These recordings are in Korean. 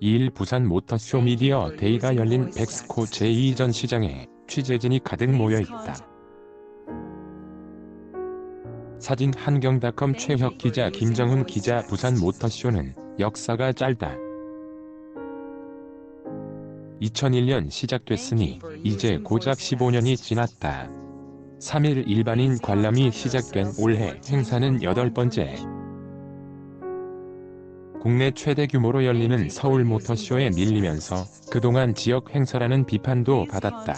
2일 부산 모터쇼 미디어 데이가 열린 백스코 제2전 시장에 취재진이 가득 모여 있다. 사진 한경닷컴 최혁 기자 김정훈 기자 부산 모터쇼는 역사가 짧다. 2001년 시작됐으니 이제 고작 15년이 지났다. 3일 일반인 관람이 시작된 올해 행사는 여덟 번째. 국내 최대 규모로 열리는 서울 모터쇼에 밀리면서 그동안 지역 행사라는 비판도 받았다.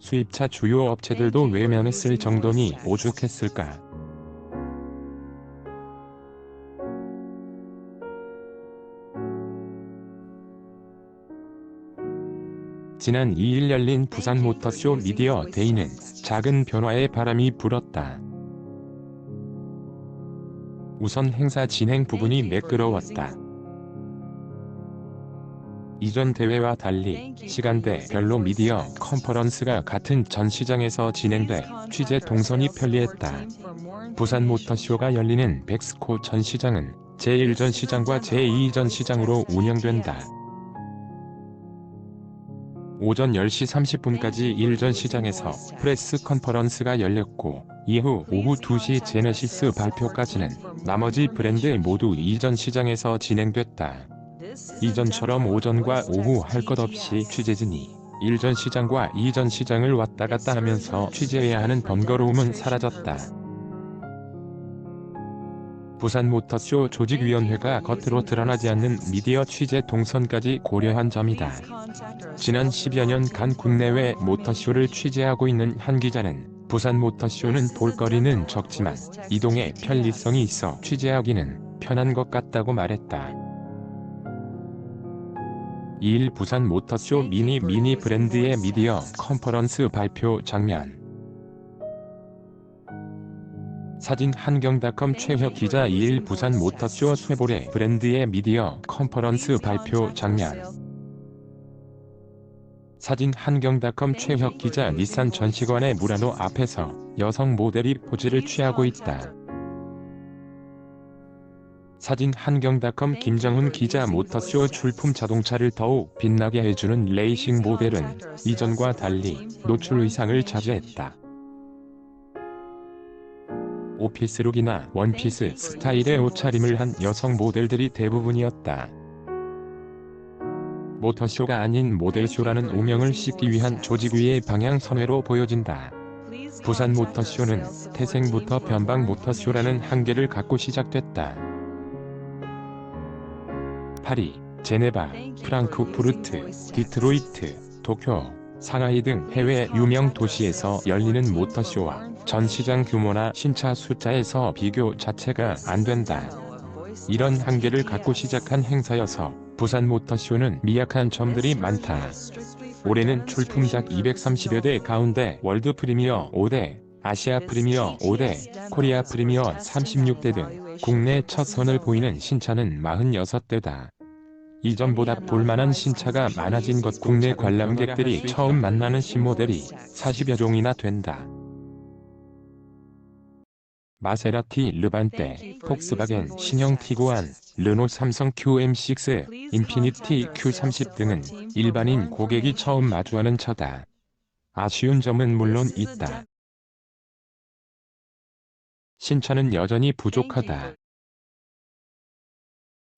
수입차 주요 업체들도 외면했을 정도니 오죽했을까. 지난 2일 열린 부산 모터쇼 미디어 데이는 작은 변화의 바람이 불었다. 우선 행사 진행 부분이 매끄러웠다. 이전 대회와 달리 시간대별로 미디어 컨퍼런스가 같은 전시장에서 진행돼 취재 동선이 편리했다. 부산 모터쇼가 열리는 백스코 전시장은 제1전 시장과 제2전 시장으로 운영된다. 오전 10시 30분까지 1전 시장에서 프레스 컨퍼런스가 열렸고 이후 오후 2시 제네시스 발표까지는 나머지 브랜드 모두 2전 시장에서 진행됐다. 이전처럼 오전과 오후 할 것 없이 취재진이 1전 시장과 2전 시장을 왔다 갔다 하면서 취재해야 하는 번거로움은 사라졌다. 부산 모터쇼 조직위원회가 겉으로 드러나지 않는 미디어 취재 동선까지 고려한 점이다. 지난 10여 년간 국내외 모터쇼를 취재하고 있는 한 기자는 부산 모터쇼는 볼거리는 적지만 이동의 편리성이 있어 취재하기는 편한 것 같다고 말했다. 2일 부산 모터쇼 미니 미니 브랜드의 미디어 컨퍼런스 발표 장면 사진 한경닷컴 최혁 기자 2일 부산 모터쇼 쇠보레 브랜드의 미디어 컨퍼런스 발표 장면 사진 한경닷컴 최혁 기자 닛산 전시관의 무라노 앞에서 여성 모델이 포즈를 취하고 있다. 사진 한경닷컴 김정훈 기자 모터쇼 출품 자동차를 더욱 빛나게 해주는 레이싱 모델은 이전과 달리 노출 의상을 자제했다. 오피스룩이나 원피스 스타일의 옷차림을 한 여성 모델들이 대부분이었다. 모터쇼가 아닌 모델쇼라는 오명을 씻기 위한 조직위의 방향선회로 보여진다. 부산 모터쇼는 태생부터 변방 모터쇼라는 한계를 갖고 시작됐다. 파리, 제네바, 프랑크푸르트, 디트로이트, 도쿄, 상하이 등 해외 유명 도시에서 열리는 모터쇼와 전시장 규모나 신차 숫자에서 비교 자체가 안 된다. 이런 한계를 갖고 시작한 행사여서 부산 모터쇼는 미약한 점들이 많다. 올해는 출품작 230여 대 가운데 월드 프리미어 5대, 아시아 프리미어 5대, 코리아 프리미어 36대 등 국내 첫 선을 보이는 신차는 46대다. 이전보다 볼만한 신차가 많아진 것 국내 관람객들이 처음 만나는 신모델이 40여 종이나 된다. 마세라티 르반떼, 폭스바겐 신형 티고안, 르노 삼성 QM6, 인피니티 Q30 등은 일반인 고객이 처음 마주하는 차다. 아쉬운 점은 물론 있다. 신차는 여전히 부족하다.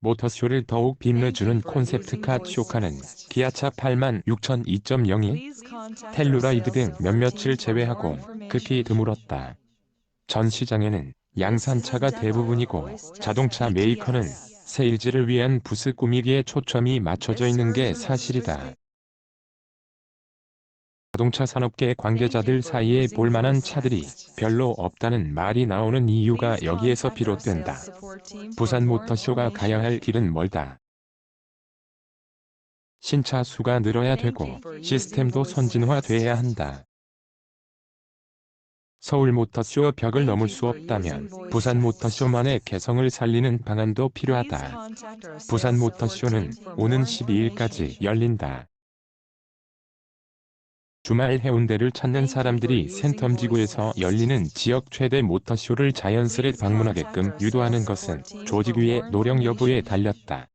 모터쇼를 더욱 빛내주는 콘셉트카 쇼카는 기아차 8만 6000 2.02, 텔루라이드 등 몇몇을 제외하고 극히 드물었다. 전 시장에는 양산차가 대부분이고 자동차 메이커는 세일즈를 위한 부스 꾸미기에 초점이 맞춰져 있는 게 사실이다. 자동차 산업계 관계자들 사이에 볼만한 차들이 별로 없다는 말이 나오는 이유가 여기에서 비롯된다. 부산 모터쇼가 가야 할 길은 멀다. 신차 수가 늘어야 되고 시스템도 선진화돼야 한다. 서울 모터쇼 벽을 넘을 수 없다면 부산 모터쇼만의 개성을 살리는 방안도 필요하다. 부산 모터쇼는 오는 12일까지 열린다. 주말 해운대를 찾는 사람들이 센텀지구에서 열리는 지역 최대 모터쇼를 자연스레 방문하게끔 유도하는 것은 조직 위의 노력 여부에 달렸다.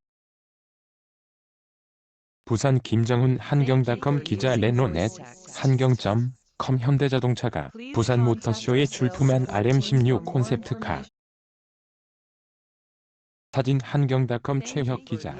부산 김정훈 한경닷컴 기자 레노넷 한경.com 현대자동차가 부산 모터쇼에 출품한 RM16 콘셉트카. 사진 한경닷컴 최혁 기자